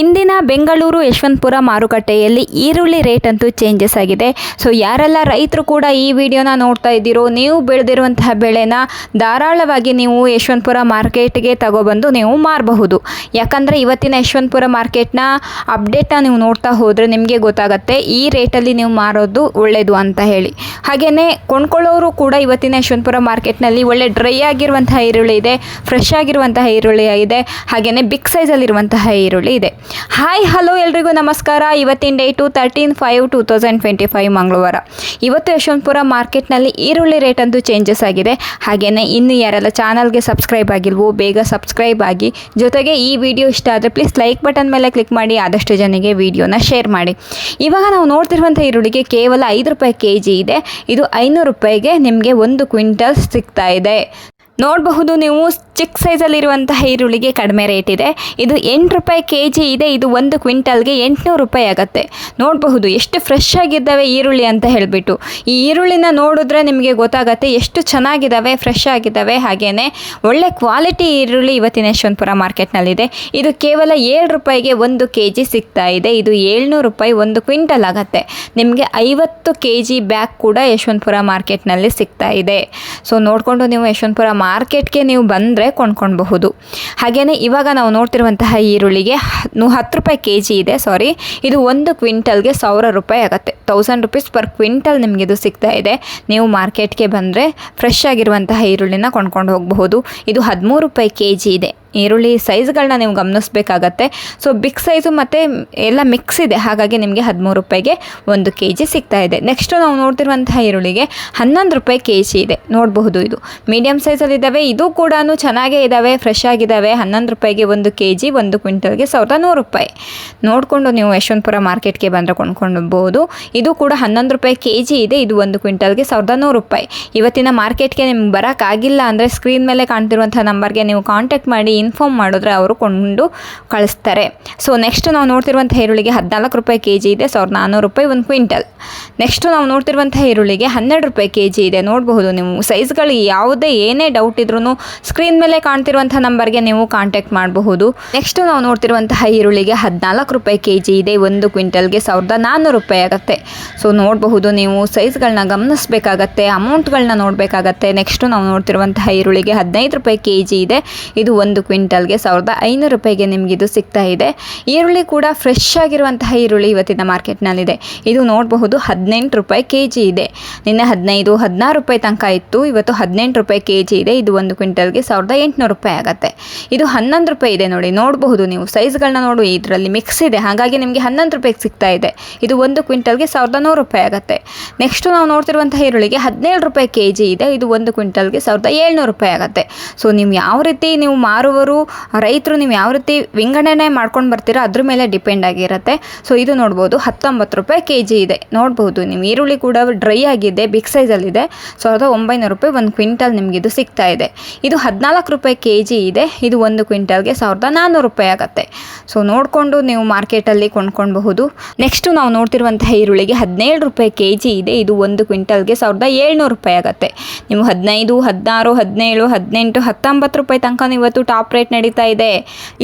ಇಂದಿನ ಬೆಂಗಳೂರು ಯಶವಂತಪುರ ಮಾರುಕಟ್ಟೆಯಲ್ಲಿ ಈರುಳ್ಳಿ ರೇಟ್ ಅಂತೂ ಚೇಂಜಸ್ ಆಗಿದೆ. ಸೊ ಯಾರೆಲ್ಲ ರೈತರು ಕೂಡ ಈ ವಿಡಿಯೋನ ನೋಡ್ತಾ ಇದ್ದೀರೋ, ನೀವು ಬೆಳೆದಿರುವಂತಹ ಬೆಳೆನ ಧಾರಾಳವಾಗಿ ನೀವು ಯಶವಂತಪುರ ಮಾರ್ಕೆಟ್ಗೆ ತಗೊಬಂದು ನೀವು ಮಾರಬಹುದು. ಯಾಕಂದರೆ ಇವತ್ತಿನ ಯಶವಂತಪುರ ಮಾರ್ಕೆಟ್ನ ಅಪ್ಡೇಟ್ನ ನೀವು ನೋಡ್ತಾ ಹೋದರೆ ನಿಮಗೆ ಗೊತ್ತಾಗುತ್ತೆ, ಈ ರೇಟಲ್ಲಿ ನೀವು ಮಾರೋದು ಒಳ್ಳೆಯದು ಅಂತ ಹೇಳಿ. ಹಾಗೆಯೇ ಕೊಂಡ್ಕೊಳ್ಳೋರು ಕೂಡ ಇವತ್ತಿನ ಯಶವಂತಪುರ ಮಾರ್ಕೆಟ್ನಲ್ಲಿ ಒಳ್ಳೆ ಡ್ರೈ ಆಗಿರುವಂತಹ ಈರುಳ್ಳಿ ಇದೆ ಫ್ರೆಶ್ ಆಗಿರುವಂತಹ ಈರುಳ್ಳಿ ಇದೆ ಹಾಗೆಯೇ ಬಿಗ್ ಸೈಜಲ್ಲಿರುವಂತಹ ಈರುಳ್ಳಿ ಇದೆ. ಹಾಯ್ ಹಲೋ ಎಲ್ರಿಗೂ ನಮಸ್ಕಾರ. ಇವತ್ತಿನ date thirteen five two thousand twenty five ಮಂಗಳವಾರ. ಇವತ್ತು ಯಶವಂತಪುರ ಮಾರ್ಕೆಟ್ನಲ್ಲಿ ಈರುಳ್ಳಿ ರೇಟ್ ಅಂತೂ ಚೇಂಜಸ್ ಆಗಿದೆ. ಹಾಗೆಯೇ ಇನ್ನು ಯಾರೆಲ್ಲ ಚಾನಲ್ಗೆ ಸಬ್ಸ್ಕ್ರೈಬ್ ಆಗಿಲ್ವೋ, ಬೇಗ ಸಬ್ಸ್ಕ್ರೈಬ್ ಆಗಿ, ಜೊತೆಗೆ ಈ ವಿಡಿಯೋ ಇಷ್ಟ ಆದರೆ ಪ್ಲೀಸ್ ಲೈಕ್ ಬಟನ್ ಮೇಲೆ ಕ್ಲಿಕ್ ಮಾಡಿ, ಆದಷ್ಟು ಜನರಿಗೆ ವಿಡಿಯೋನ ಶೇರ್ ಮಾಡಿ. ಇವಾಗ ನಾವು ನೋಡ್ತಿರುವಂಥ ಈರುಳ್ಳಿಗೆ ಕೇವಲ ಐದು ರೂಪಾಯಿ ಕೆ ಇದೆ. ಇದು ಐನೂರು ರೂಪಾಯಿಗೆ ನಿಮಗೆ ಒಂದು ಕ್ವಿಂಟಲ್ ಸಿಗ್ತಾ ಇದೆ. ನೋಡಬಹುದು ನೀವು ಚಿಕ್ಕ ಸೈಜಲ್ಲಿರುವಂತಹ ಈರುಳ್ಳಿಗೆ ಕಡಿಮೆ ರೇಟ್ ಇದೆ. ಇದು ಎಂಟು ರೂಪಾಯಿ ಕೆ ಜಿ ಇದೆ. ಇದು ಒಂದು ಕ್ವಿಂಟಲ್ಗೆ ಎಂಟುನೂರು ರೂಪಾಯಿ ಆಗುತ್ತೆ. ನೋಡಬಹುದು ಎಷ್ಟು ಫ್ರೆಶ್ ಆಗಿದ್ದಾವೆ ಈರುಳ್ಳಿ ಅಂತ ಹೇಳಿಬಿಟ್ಟು. ಈ ಈರುಳ್ಳಿನ ನೋಡಿದ್ರೆ ನಿಮಗೆ ಗೊತ್ತಾಗತ್ತೆ ಎಷ್ಟು ಚೆನ್ನಾಗಿದ್ದಾವೆ ಫ್ರೆಶ್ ಆಗಿದ್ದಾವೆ ಹಾಗೆಯೇ ಒಳ್ಳೆ ಕ್ವಾಲಿಟಿ ಈರುಳ್ಳಿ ಇವತ್ತಿನ ಯಶವಂತಪುರ ಮಾರ್ಕೆಟ್ನಲ್ಲಿದೆ. ಇದು ಕೇವಲ ಏಳು ರೂಪಾಯಿಗೆ ಒಂದು ಕೆ ಜಿ ಸಿಗ್ತಾ ಇದೆ. ಇದು ಏಳ್ನೂರು ರೂಪಾಯಿ ಒಂದು ಕ್ವಿಂಟಲ್ ಆಗುತ್ತೆ. ನಿಮಗೆ ಐವತ್ತು ಕೆ ಜಿ ಬ್ಯಾಗ್ ಕೂಡ ಯಶವಂತಪುರ ಮಾರ್ಕೆಟ್ನಲ್ಲಿ ಸಿಗ್ತಾ ಇದೆ. ಸೊ ನೋಡಿಕೊಂಡು ನೀವು ಯಶವಂತಪುರ ಮಾರ್ಕೆಟ್ಗೆ ನೀವು ಬಂದರೆ ಕೊಂಡ್ಕೊಳ್ಬಹುದು. ಹಾಗೆಯೇ ಇವಾಗ ನಾವು ನೋಡ್ತಿರುವಂತಹ ಈರುಳ್ಳಿಗೆ ಹತ್ತು ರೂಪಾಯಿ ಕೆ ಜಿ ಇದೆ ಸಾರಿ ಇದು ಒಂದು ಕ್ವಿಂಟಲ್ಗೆ ಸಾವಿರ ರೂಪಾಯಿ ಆಗುತ್ತೆ. ತೌಸಂಡ್ ರುಪೀಸ್ ಪರ್ ಕ್ವಿಂಟಲ್ ನಿಮಗೆ ಇದು ಸಿಗ್ತಾ ಇದೆ. ನೀವು ಮಾರ್ಕೆಟ್ಗೆ ಬಂದರೆ ಫ್ರೆಶ್ ಆಗಿರುವಂತಹ ಈರುಳ್ಳಿನ ಕೊಂಡ್ಕೊಂಡು ಹೋಗಬಹುದು. ಇದು ಹದಿಮೂರು ರೂಪಾಯಿ ಕೆ ಜಿ ಇದೆ. ಈರುಳ್ಳಿ ಸೈಜ್ಗಳನ್ನ ನೀವು ಗಮನಿಸಬೇಕಾಗತ್ತೆ. ಸೊ ಬಿಗ್ ಸೈಜು ಮತ್ತು ಎಲ್ಲ ಮಿಕ್ಸ್ ಇದೆ. ಹಾಗಾಗಿ ನಿಮಗೆ ಹದಿಮೂರು ರೂಪಾಯಿಗೆ ಒಂದು ಕೆ ಜಿ ಸಿಗ್ತಾ ಇದೆ. ನೆಕ್ಸ್ಟು ನಾವು ನೋಡ್ತಿರುವಂತಹ ಈರುಳ್ಳಿಗೆ ಹನ್ನೊಂದು ರೂಪಾಯಿ ಕೆ ಜಿ ಇದೆ. ನೋಡಬಹುದು ಇದು. ಮೀಡಿಯಮ್ ಸೈಜಲ್ಲಿ ಇದ್ದಾವೆ ಇದು ಕೂಡ ಚೆನ್ನಾಗೇ ಇದ್ದಾವೆ ಫ್ರೆಶ್ ಆಗಿದ್ದಾವೆ ಹನ್ನೊಂದು ರೂಪಾಯಿಗೆ ಒಂದು ಕೆ ಜಿ ಒಂದು ಕ್ವಿಂಟಲ್ಗೆ ಸಾವಿರದ ನೂರು ರೂಪಾಯಿ. ನೋಡಿಕೊಂಡು ನೀವು ಯಶವಂತಪುರ ಮಾರ್ಕೆಟ್ಗೆ ಬಂದರೆ ಕೊಂಡ್ಕೊಳ್ಬೋದು ಇದು ಕೂಡ ಹನ್ನೊಂದು ರೂಪಾಯಿ ಕೆ ಜಿ ಇದೆ. ಇದು ಒಂದು ಕ್ವಿಂಟಲ್ಗೆ ಸಾವಿರದ ನೂರು ರೂಪಾಯಿ. ಇವತ್ತಿನ ಮಾರ್ಕೆಟ್ಗೆ ನಿಮ್ಗೆ ಬರೋಕ್ಕಾಗಿಲ್ಲ ಅಂದರೆ ಸ್ಕ್ರೀನ್ ಮೇಲೆ ಕಾಣ್ತಿರುವಂಥ ನಂಬರ್ಗೆ ನೀವು ಕಾಂಟ್ಯಾಕ್ಟ್ ಮಾಡಿ. ಇನ್ಫಾರ್ಮ್ ಮಾಡಿದ್ರೆ ಅವರು ಕೊಂಡು ಕಳಿಸ್ತಾರೆ. ಸೊ ನೆಕ್ಸ್ಟ್ ನಾವು ನೋಡ್ತಿರುವಂಥ ಈರುಳ್ಳಿಗೆ ಹದಿನಾಲ್ಕು ರೂಪಾಯಿ ಕೆ ಜಿ ಇದೆ ಸಾವಿರದ ನಾನ್ನೂರು ರೂಪಾಯಿ ಒಂದು ಕ್ವಿಂಟಲ್. ನೆಕ್ಸ್ಟ್ ನಾವು ನೋಡ್ತಿರುವಂಥ ಈರುಳ್ಳಿಗೆ ಹನ್ನೆರಡು ರೂಪಾಯಿ ಕೆ ಜಿ ಇದೆ. ನೋಡಬಹುದು ನೀವು. ಸೈಜ್ಗಳು ಯಾವುದೇ ಏನೇ ಡೌಟ್ ಇದ್ರೂ ಸ್ಕ್ರೀನ್ ಮೇಲೆ ಕಾಣ್ತಿರುವಂಥ ನಂಬರ್ಗೆ ನೀವು ಕಾಂಟ್ಯಾಕ್ಟ್ ಮಾಡಬಹುದು. ನೆಕ್ಸ್ಟ್ ನಾವು ನೋಡ್ತಿರುವಂತಹ ಈರುಳ್ಳಿಗೆ ಹದಿನಾಲ್ಕು ರೂಪಾಯಿ ಕೆ ಜಿ ಇದೆ. ಒಂದು ಕ್ವಿಂಟಲ್ಗೆ ಸಾವಿರದ ನಾನ್ನೂರು ರೂಪಾಯಿ ಆಗುತ್ತೆ. ಸೊ ನೋಡಬಹುದು ನೀವು ಸೈಜ್ಗಳನ್ನ ಗಮನಿಸಬೇಕಾಗತ್ತೆ. ಅಮೌಂಟ್ಗಳನ್ನ ನೋಡಬೇಕಾಗತ್ತೆ. ನೆಕ್ಸ್ಟ್ ನಾವು ನೋಡ್ತಿರುವಂತಹ ಈರುಳ್ಳಿಗೆ ಹದಿನೈದು ರೂಪಾಯಿ ಕೆ ಜಿ ಇದೆ. ಇದು ಒಂದು ಕ್ವಿಂಟಲ್ಗೆ ಸಾವಿರದ ಐನೂರು ರೂಪಾಯಿಗೆ ನಿಮಗೆ ಇದು ಸಿಗ್ತಾ ಇದೆ. ಈರುಳ್ಳಿ ಕೂಡ ಫ್ರೆಶ್ ಆಗಿರುವಂತಹ ಈರುಳ್ಳಿ ಇವತ್ತಿನ ಮಾರ್ಕೆಟ್ನಲ್ಲಿದೆ. ಇದು ನೋಡಬಹುದು ಹದಿನೆಂಟು ರೂಪಾಯಿ ಕೆ ಜಿ ಇದೆ. ನಿನ್ನೆ ಹದಿನೈದು, ಹದಿನಾರು ರೂಪಾಯಿ ತನಕ ಇತ್ತು. ಇವತ್ತು ಹದಿನೆಂಟು ರೂಪಾಯಿ ಕೆ ಜಿ ಇದೆ. ಇದು ಒಂದು ಕ್ವಿಂಟಲ್ಗೆ ಸಾವಿರದ ಎಂಟುನೂರು ರೂಪಾಯಿ ಆಗುತ್ತೆ. ಇದು ಹನ್ನೊಂದು ರೂಪಾಯಿ ಇದೆ ನೋಡಿ. ನೋಡಬಹುದು ನೀವು. ಸೈಜ್ಗಳನ್ನ ನೋಡು. ಇದರಲ್ಲಿ ಮಿಕ್ಸ್ ಇದೆ. ಹಾಗಾಗಿ ನಿಮಗೆ ಹನ್ನೊಂದು ರೂಪಾಯಿಗೆ ಸಿಗ್ತಾ ಇದೆ. ಇದು ಒಂದು ಕ್ವಿಂಟಲ್ಗೆ ಸಾವಿರದ ನೂರು ರೂಪಾಯಿ ಆಗುತ್ತೆ. ನೆಕ್ಸ್ಟ್ ನಾವು ನೋಡ್ತಿರುವಂತಹ ಈರುಳ್ಳಿಗೆ ಹದಿನೇಳು ರೂಪಾಯಿ ಕೆ ಜಿ ಇದೆ. ಇದು ಒಂದು ಕ್ವಿಂಟಲ್ಗೆ ಸಾವಿರದ ಏಳ್ನೂರು ರೂಪಾಯಿ ಆಗುತ್ತೆ. ಸೊ, ನೀವು ಯಾವ ರೀತಿ ನೀವು ಮಾರುವರು ರೈತರು ನೀವು ಯಾವ ರೀತಿ ವಿಂಗಡಣೆ ಮಾಡ್ಕೊಂಡು ಬರ್ತೀರೋ ಅದ್ರ ಮೇಲೆ ಡಿಪೆಂಡ್ ಆಗಿರುತ್ತೆ. ಸೊ ಇದು ನೋಡ್ಬೋದು. ಹತ್ತೊಂಬತ್ತು ರೂಪಾಯಿ ಕೆ ಜಿ ಇದೆ. ನೋಡ್ಬೋದು. ನೀವು ಈರುಳ್ಳಿ ಕೂಡ ಡ್ರೈ ಆಗಿದೆ, ಬಿಗ್ ಸೈಜಲ್ಲಿದೆ ಸಾವಿರದ ಒಂಬೈನೂರು ರೂಪಾಯಿ ಒಂದು ಕ್ವಿಂಟಲ್ ನಿಮಗೆ ಇದು ಸಿಗ್ತಾ ಇದೆ. ಇದು ಹದಿನಾಲ್ಕು ರೂಪಾಯಿ ಕೆ ಜಿ ಇದೆ. ಇದು ಒಂದು ಕ್ವಿಂಟಲ್ಗೆ ಸಾವಿರದ ನಾನ್ನೂರು ರೂಪಾಯಿ ಆಗುತ್ತೆ. ಸೊ ನೋಡಿಕೊಂಡು ನೀವು ಮಾರ್ಕೆಟಲ್ಲಿ ಕೊಂಡ್ಕೊಳ್ಬಹುದು. ನೆಕ್ಸ್ಟು ನಾವು ನೋಡ್ತಿರುವಂತಹ ಈರುಳ್ಳಿಗೆ ಹದಿನೇಳು ರೂಪಾಯಿ ಕೆ ಜಿ ಇದೆ. ಇದು ಒಂದು ಕ್ವಿಂಟಲ್ಗೆ ಸಾವಿರದ ಏಳ್ನೂರು ರೂಪಾಯಿ ಆಗುತ್ತೆ. ನೀವು ಹದಿನೈದು, ಹದಿನಾರು, ಹದಿನೇಳು, ಹದಿನೆಂಟು, ಹತ್ತೊಂಬತ್ತು ರೂಪಾಯಿ ತನಕ ಇವತ್ತು ಟಾಪ್ ರೇಟ್ ನಡೀತಾ ಇದೆ.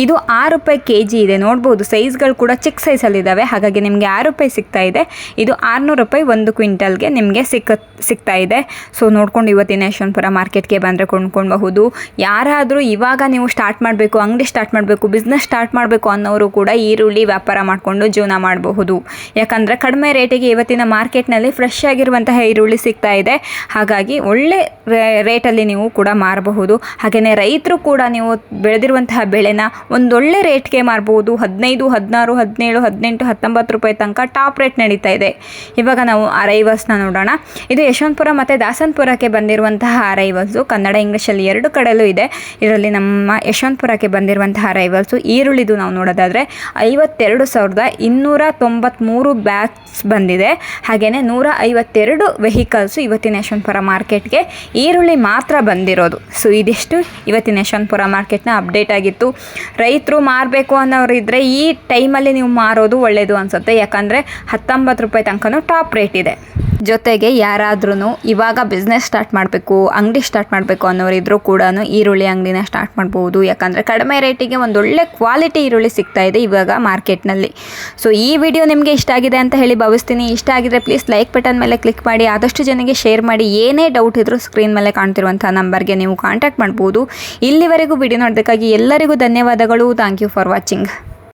ಇದು ಆರು ರೂಪಾಯಿ ಕೆ ಜಿ ಇದೆ. ನೋಡ್ಬೋದು ಸೈಜ್ಗಳು ಕೂಡ ಚಿಕ್ಕ ಸೈಜಲ್ಲಿದ್ದಾವೆ ಹಾಗಾಗಿ ನಿಮಗೆ ಆರು ರೂಪಾಯಿ ಸಿಗ್ತಾ ಇದೆ. ಇದು ಆರುನೂರು ರೂಪಾಯಿ ಒಂದು ಕ್ವಿಂಟಲ್ಗೆ ನಿಮಗೆ ಸಿಕ್ಕ, ಸಿಗ್ತಾ ಇದೆ. ಸೊ ನೋಡ್ಕೊಂಡು ಇವತ್ತಿನ ಯಶವಂತಪುರ ಮಾರ್ಕೆಟ್ಗೆ ಬಂದರೆ ಕೊಂಡ್ಕೊಳ್ಬಹುದು. ಯಾರಾದರೂ ಇವಾಗ ನೀವು ಸ್ಟಾರ್ಟ್ ಮಾಡಬೇಕು, ಅಂಗಡಿ ಸ್ಟಾರ್ಟ್ ಮಾಡಬೇಕು ಬಿಸ್ನೆಸ್ ಸ್ಟಾರ್ಟ್ ಮಾಡಬೇಕು ಅನ್ನೋರು ಕೂಡ ಈರುಳ್ಳಿ ವ್ಯಾಪಾರ ಮಾಡಿಕೊಂಡು ಜೀವನ ಮಾಡಬಹುದು. ಯಾಕಂದರೆ ಕಡಿಮೆ ರೇಟಿಗೆ ಇವತ್ತಿನ ಮಾರ್ಕೆಟ್ನಲ್ಲಿ ಫ್ರೆಶ್ ಆಗಿರುವಂತಹ ಈರುಳ್ಳಿ ಸಿಗ್ತಾ ಇದೆ. ಹಾಗಾಗಿ ಒಳ್ಳೆ ರೇಟಲ್ಲಿ ನೀವು ಕೂಡ ಮಾರಬಹುದು. ಹಾಗೆಯೇ ರೈತರು ಕೂಡ ನೀವು ಬೆಳೆದಿರುವಂತಹ ಬೆಳೆನ ಒಂದೊಳ್ಳೆ ರೇಟ್ಗೆ ಮಾರ್ಬೋದು. ಹದಿನೈದು, ಹದಿನಾರು, ಹದಿನೇಳು, ಹದಿನೆಂಟು, ಹತ್ತೊಂಬತ್ತು ರೂಪಾಯಿ ತನಕ ಟಾಪ್ ರೇಟ್ ನಡೀತಾ ಇದೆ. ಇವಾಗ ನಾವು ಅರೈವಸ್ನ ನೋಡೋಣ. ಇದು ಯಶವಂತಪುರ ಮತ್ತು ದಾಸನ್ಪುರಕ್ಕೆ ಬಂದಿರುವಂತಹ ಅರೈವಲ್ಸು ಕನ್ನಡ ಇಂಗ್ಲೀಷಲ್ಲಿ ಎರಡು ಕಡೆಯಲ್ಲೂ ಇದೆ. ಇದರಲ್ಲಿ ನಮ್ಮ ಯಶವಂತಪುರಕ್ಕೆ ಬಂದಿರುವಂತಹ ಅರೈವಲ್ಸು ಈರುಳ್ಳಿದು ನಾವು ನೋಡೋದಾದರೆ ಐವತ್ತೆರಡು ಸಾವಿರದ ಇನ್ನೂರ ತೊಂಬತ್ತ್ಮೂರು ಬ್ಯಾಗ್ಸ್ ಬಂದಿದೆ. ಹಾಗೆಯೇ ನೂರ ಐವತ್ತೆರಡು ವೆಹಿಕಲ್ಸು ಇವತ್ತಿನ ಯಶವಂತಪುರ ಮಾರ್ಕೆಟ್ಗೆ ಈರುಳ್ಳಿ ಮಾತ್ರ ಬಂದಿರೋದು. ಸೊ ಇದಿಷ್ಟು ಇವತ್ತಿನ ಯಶವಂತಪುರ ಮಾರ್ಕೆಟ್ನ ಅಪ್ಡೇಟ್ ಆಗಿತ್ತು. ರೈತರು ಮಾರಬೇಕು ಅನ್ನೋರು ಇದ್ದರೆ ಈ ಟೈಮಲ್ಲಿ ನೀವು ಮಾರೋದು ಒಳ್ಳೆಯದು ಅನಿಸುತ್ತೆ. ಯಾಕಂದರೆ ಹತ್ತೊಂಬತ್ತು ರೂಪಾಯಿ ತನಕನೂ ಟಾಪ್ ರೇಟ್ ಇದೆ. ಜೊತೆಗೆ ಯಾರಾದ್ರೂ ಇವಾಗ ಬಿಸ್ನೆಸ್ ಸ್ಟಾರ್ಟ್ ಮಾಡಬೇಕು, ಅಂಗಡಿ ಸ್ಟಾರ್ಟ್ ಮಾಡಬೇಕು ಅನ್ನೋರು ಇದ್ರೂ ಕೂಡ ಈರುಳ್ಳಿ ಅಂಗಡಿನ ಸ್ಟಾರ್ಟ್ ಮಾಡ್ಬೋದು. ಯಾಕಂದರೆ ಕಡಿಮೆ ರೇಟಿಗೆ ಒಂದೊಳ್ಳೆ ಕ್ವಾಲಿಟಿ ಈರುಳ್ಳಿ ಸಿಗ್ತಾ ಇದೆ ಇವಾಗ ಮಾರ್ಕೆಟ್ನಲ್ಲಿ ಸೊ ಈ ವಿಡಿಯೋ ನಿಮಗೆ ಇಷ್ಟ ಆಗಿದೆ ಅಂತ ಹೇಳಿ ಭಾವಿಸ್ತೀನಿ. ಇಷ್ಟ ಆಗಿದ್ರೆ ಪ್ಲೀಸ್ ಲೈಕ್ ಬಟನ್ ಮೇಲೆ ಕ್ಲಿಕ್ ಮಾಡಿ, ಆದಷ್ಟು ಜನಕ್ಕೆ ಶೇರ್ ಮಾಡಿ. ಏನೇ ಡೌಟ್ ಇದ್ದರೂ ಸ್ಕ್ರೀನ್ ಮೇಲೆ ಕಾಣ್ತಿರುವಂಥ ನಂಬರ್ಗೆ ನೀವು ಕಾಂಟ್ಯಾಕ್ಟ್ ಮಾಡ್ಬೋದು. ಇಲ್ಲಿವರೆಗೂ ವಿಡಿಯೋ ನೋಡೋದಕ್ಕಾಗಿ ಎಲ್ಲರಿಗೂ ಧನ್ಯವಾದಗಳು. Thank you for watching